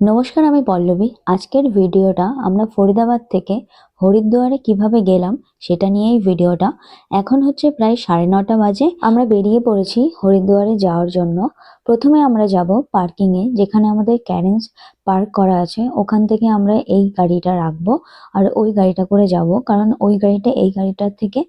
নমস্কার আমি পল্লবী। আজকের ভিডিওটা আমরা ফরিদাবাদ থেকে হরিদ্বারে কীভাবে গেলাম সেটা নিয়েই ভিডিওটা। এখন হচ্ছে প্রায় সাড়ে নটা বাজে। আমরা বেরিয়ে পড়েছি হরিদ্বারে যাওয়ার জন্য। প্রথমে আমরা যাব পার্কিংয়ে, যেখানে আমাদের ক্যারেন্স পার্ক করা আছে। ওখান থেকে আমরা এই গাড়িটা রাখব আর ওই গাড়িটা করে যাব, কারণ ওই গাড়িটা এই গাড়িটার থেকে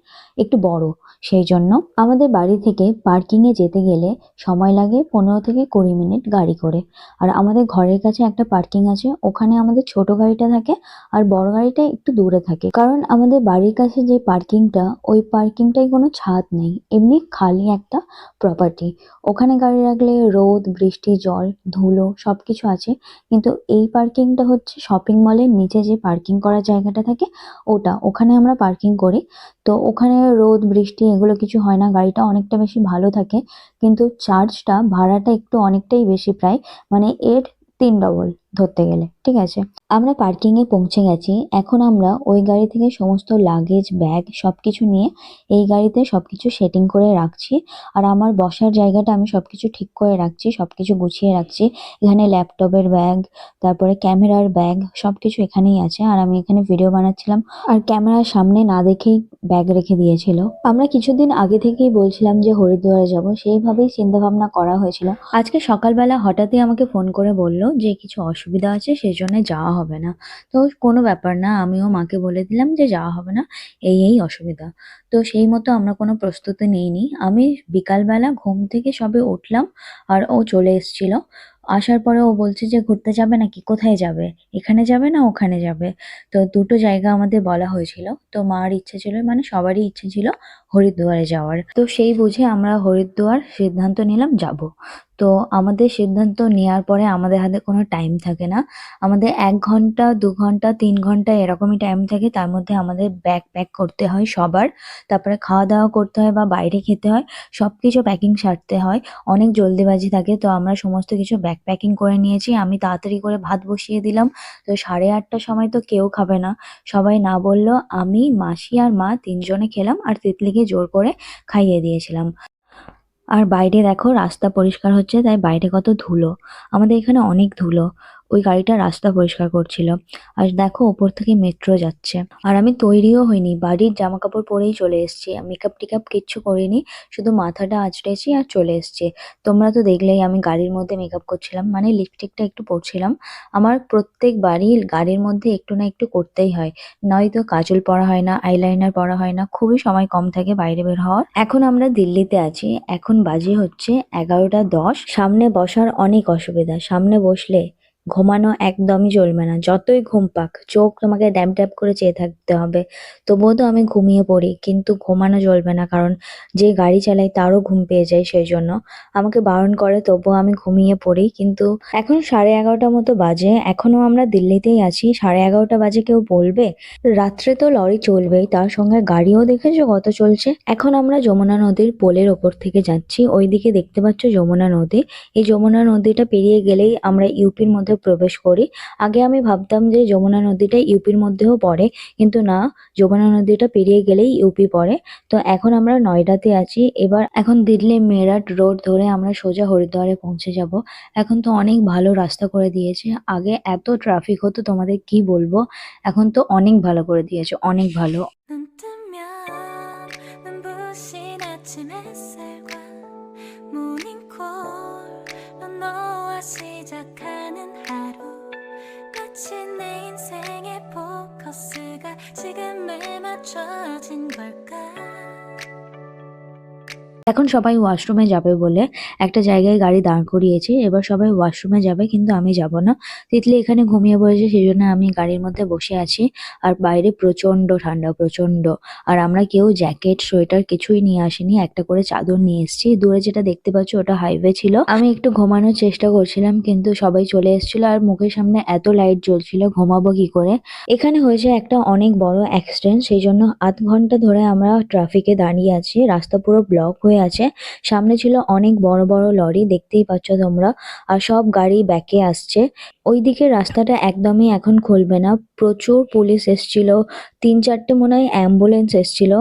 একটু বড় সেই জন্য। আমাদের বাড়ি থেকে পার্কিংয়ে যেতে গেলে সময় লাগে পনেরো থেকে কুড়ি মিনিট গাড়ি করে। আর আমাদের ঘরের কাছে একটা পার্কিং আছে, ওখানে আমাদের ছোট গাড়িটা থাকে আর বড় গাড়িটা একটু দূরে থাকে। কারণ আমাদের বাড়ির কাছে যে পার্কিংটা, ওই পার্কিংটায় কোনো ছাদ নেই। এমনি খালি একটা প্রপার্টি ওখানে গাড়ি রাখলে রোদ, বৃষ্টি, জল, ধুলো সবকিছু আছে। কিন্তু এই পার্কিংটা হচ্ছে শপিং মলের নিচে যে পার্কিং করার জায়গাটা থাকে, ওটা। ওখানে আমরা পার্কিং করি। তো ওখানে রোদ, বৃষ্টি এগুলো কিছু হয় না। গাড়িটা অনেকটা বেশি ভালো থাকে। কিন্তু চার্জটা ভাড়াটা একটু অনেকটাই বেশি প্রায়। মানে এর তিন ডবল ধরতে গেলে, ঠিক আছে? আমরা পার্কিং এ পৌঁছে গেছি। এখন আমরা ওই গাড়ি থেকে সমস্ত লাগেজ ব্যাগ সবকিছু নিয়ে এই গাড়িতে সবকিছু সেটিং করে রাখছি। আর আমার বসার জায়গাটা আমি সবকিছু ঠিক করে রাখছি, সবকিছু গুছিয়ে রাখছি। এখানে ল্যাপটপের ব্যাগ তারপরে ক্যামেরার ব্যাগ সবকিছু এখানেই আছে। আর আমি এখানে ভিডিও বানাচ্ছিলাম। আর ক্যামেরার সামনে না দেখেই ব্যাগ রেখে দিয়েছিল। আমরা কিছুদিন আগে থেকেই বলছিলাম যে হরিদ্বারে যাব। সেইভাবেই চিন্তা ভাবনা করা হয়েছিল। আজকে সকালবেলা হঠাৎই আমাকে ফোন করে বলল যে কিছু অসুবিধা আছে, সেই জন্য যাওয়া হবে না। তো কোনো ব্যাপার না, আমিও মাকে বলে দিলাম যে যাওয়া হবে না, এই এই অসুবিধা। তো সেই মতো আমরা কোনো প্রস্তুতি নিইনি। আমি বিকালবেলা ঘুম থেকে সবে উঠলাম আর ও চলে এসেছিল। আসার পরে ও বলছে যে, ঘুরতে যাবে নাকি? কোথায় যাবে? এখানে যাবে না ওখানে যাবে? তো দুটো জায়গা আমাদের বলা হয়েছিল। তো মার ইচ্ছে ছিল মানে সবারই ইচ্ছে ছিল হরিদ্বারে যাওয়ার। তো সেই বুঝে আমরা হরিদ্বার সিদ্ধান্ত নিলাম যাব। তো আমাদের সিদ্ধান্ত নেওয়ার পরে আমাদের হাতে কোনো টাইম থাকে না। আমাদের এক ঘণ্টা, দু ঘণ্টা, তিন ঘণ্টা এরকমই টাইম থাকে। তার মধ্যে আমাদের ব্যাগ প্যাক করতে হয় সবার। তারপরে খাওয়া দাওয়া করতে হয় বা বাইরে খেতে হয় সব কিছু প্যাকিং সারতে হয়। অনেক জলদিবাজি থাকে, তো আমরা সমস্ত কিছু ব্যাগ প্যাকিং করে নিয়েছি। আমি তাড়াতাড়ি করে ভাত বসিয়ে দিলাম। তো সাড়ে আটটার সময় তো কেউ খাবে না। সবাই না বলল আমি, মাসি আর মা তিনজনে খেলাম আর তিতলিকে জোর করে খাইয়ে দিয়েছিলাম। আর বাইরে দেখো রাস্তা পরিষ্কার হচ্ছে, তাই বাইরে কত ধুলো। আমাদের এখানে অনেক ধুলো। ওই গাড়িটা রাস্তা পরিষ্কার করছিল। আর দেখো, ওপর থেকে মেট্রো যাচ্ছে। আর আমি তৈরিও হইনি, বাড়ির জামা কাপড় পরেই চলে এসেছি। মেকআপ টেকআপ কিচ্ছু করিনি, শুধু মাথাটা আঁচড়েছি আর চলে এসেছি। তোমরা তো দেখলেই আমি গাড়ির মধ্যে মেকআপ করছিলাম মানে লিপস্টিকটা একটু পরছিলাম। আমার প্রত্যেক বাড়ি গাড়ির মধ্যে একটু না একটু করতেই হয়। নয়তো কাজল পরা হয় না আইলাইনার পরা হয় না, খুবই সময় কম থাকে বাইরে বের হওয়ার। এখন আমরা দিল্লিতে আছি, এখন বাজে হচ্ছে এগারোটা দশ। সামনে বসার অনেক অসুবিধা, সামনে বসলে ঘুমানো একদমই চলবে না। যতই ঘুম পাক, চোখ তোমাকে ড্যাব ড্যাব করে চেয়ে থাকতে হবে। তবুও তো আমি ঘুমিয়ে পড়ি, কিন্তু ঘুমানো চলবে না, কারণ যে গাড়ি চালাই তারও ঘুম পেয়ে যায় সেই জন্য আমাকে বারণ করে, তবুও আমি ঘুমিয়ে পড়ি। কিন্তু এখন সাড়ে এগারোটা মতো বাজে। এখনও আমরা দিল্লিতেই আছি। সাড়ে এগারোটা বাজে কেউ বলবে? রাত্রে তো লরি চলবেই, তার সঙ্গে গাড়িও দেখেছ কত চলছে? এখন আমরা যমুনা নদীর পোলের ওপর থেকে যাচ্ছি। ওইদিকে দেখতে পাচ্ছ যমুনা নদী। এই যমুনা নদীটা পেরিয়ে গেলেই আমরা ইউপির মধ্যে প্রবেশ করি আগে আমি ভাবতাম যে যমুনা নদীটা ইউপির মধ্যেও পড়ে কিন্তু না যমুনা নদীটা পেরিয়ে গেলেই ইউপি পড়ে তো এখন আমরা নয়ডাতে আছি এবার এখন দিল্লি মেরাট রোড ধরে আমরা সোজা হরিদ্বারে পৌঁছে যাব এখন তো অনেক ভালো রাস্তা করে দিয়েছে আগে এত ট্রাফিক হতো তোমাদের কি বলবো এখন তো অনেক ভালো করে দিয়েছে অনেক ভালো 눈 뜨면 눈부신 아침 햇살 এখন সবাই ওয়াশরুমে যাবে বলে একটা জায়গায় গাড়ি দাঁড় করিয়েছে। এবার সবাই ওয়াশরুমে যাবে, কিন্তু আমি যাব না। তিতলি এখানে ঘুমিয়ে পড়েছে সেই জন্য আমি গাড়ির মধ্যে বসে আছি। আর বাইরে প্রচণ্ড ঠান্ডা প্রচণ্ড আর আমরা কেউ জ্যাকেট, সোয়েটার কিছুই নিয়ে আসিনি। একটা করে চাদর নিয়ে এসেছি। দূরে যেটা দেখতে পাচ্ছি, ওটা হাইওয়ে ছিল। আমি একটু ঘুমানোর চেষ্টা করছিলাম, কিন্তু সবাই চলে এসেছিল। আর মুখের সামনে এত লাইট জ্বলছিল, ঘুমাবো কি করে? এখানে হয়েছে একটা অনেক বড় অ্যাক্সিডেন্ট সেই জন্য আধ ঘণ্টা ধরে আমরা ট্রাফিকে দাঁড়িয়ে আছি। রাস্তা পুরো ব্লক হয়ে আছে। সামনে ছিল অনেক বড় বড় লরি, দেখতেই পাচ্ছ তোমরা, আর সব গাড়ি ব্যাকে আসছে। ওই দিকে রাস্তাটা একদমই এখন খুলবে না। প্রচুর পুলিশ এসছিল, তিন চারটে মনে হয় অ্যাম্বুলেন্স এসছিল।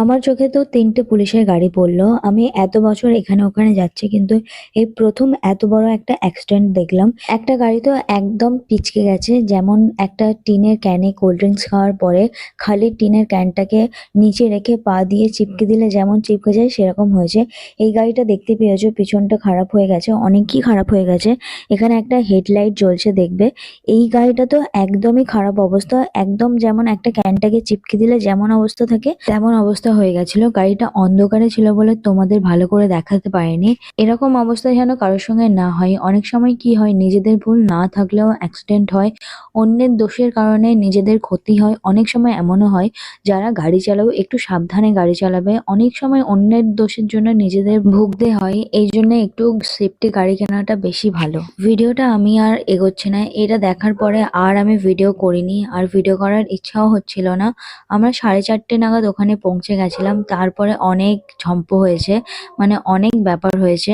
আমার চোখে তো তিনটে পুলিশের গাড়ি পড়ল। আমি এত বছর এখানে ওখানে যাচ্ছি, কিন্তু এই প্রথম এত বড় একটা অ্যাক্সিডেন্ট দেখলাম। একটা গাড়ি তো একদম পিচকে গেছে, যেমন একটা টিনের ক্যানে কোল্ড ড্রিঙ্কস খাওয়ার পরে খালি টিনের ক্যানটাকে নিচে রেখে পা দিয়ে চিপকে দিলে যেমন চিপকে যায়, সেরকম হয়েছে। এই গাড়িটা দেখতে পেয়েছ, পিছনটা খারাপ হয়ে গেছে, অনেকই খারাপ হয়ে গেছে। এখানে একটা হেডলাইট জ্বলছে দেখবে। এই গাড়িটা তো একদমই খারাপ অবস্থা, একদম যেমন একটা ক্যানটাকে চিপকে দিলে যেমন অবস্থা থাকে, তেমন অবস্থা হয়ে গেছিল। গাড়িটা অন্ধকারে ছিল বলে তোমাদের ভালো করে দেখাতে পারিনি। এরকম অবস্থা যেন কারোর সঙ্গে না হয়। অনেক সময় কি হয়, নিজেদের ভুল না থাকলেও অ্যাক্সিডেন্ট হয়। অন্যের দোষের কারণে নিজেদের ক্ষতি হয়। অনেক সময় এমনও হয়, যারা গাড়ি চালাবে একটু সাবধানে গাড়ি চালাবে। অনেক সময় অন্যের দোষের জন্য নিজেদের ভুগতে হয়। এই জন্য একটু সেফটি গাড়ি কেনাটা বেশি ভালো। ভিডিওটা আমি আর এগোচ্ছি না। এটা দেখার পরে আর আমি ভিডিও করিনি। আর ভিডিও করার ইচ্ছাও হচ্ছিল না। আমরা সাড়ে চারটে নাগাদ ওখানে পৌঁছে গেছিলাম, তারপরে অনেক ঝম্প হয়েছে মানে অনেক ব্যাপার হয়েছে,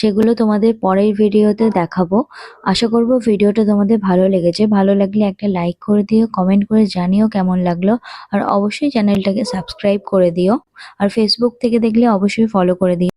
সেগুলো তোমাদের পরের ভিডিওতে দেখাবো। আশা করব ভিডিওটা তোমাদের ভালো লেগেছে, ভালো লাগলে একটা লাইক করে দিও কমেন্ট করে জানিও কেমন লাগল, আর অবশ্যই চ্যানেলটাকে সাবস্ক্রাইব করে দিও, আর ফেসবুক থেকে দেখলে অবশ্যই ফলো করে দিও।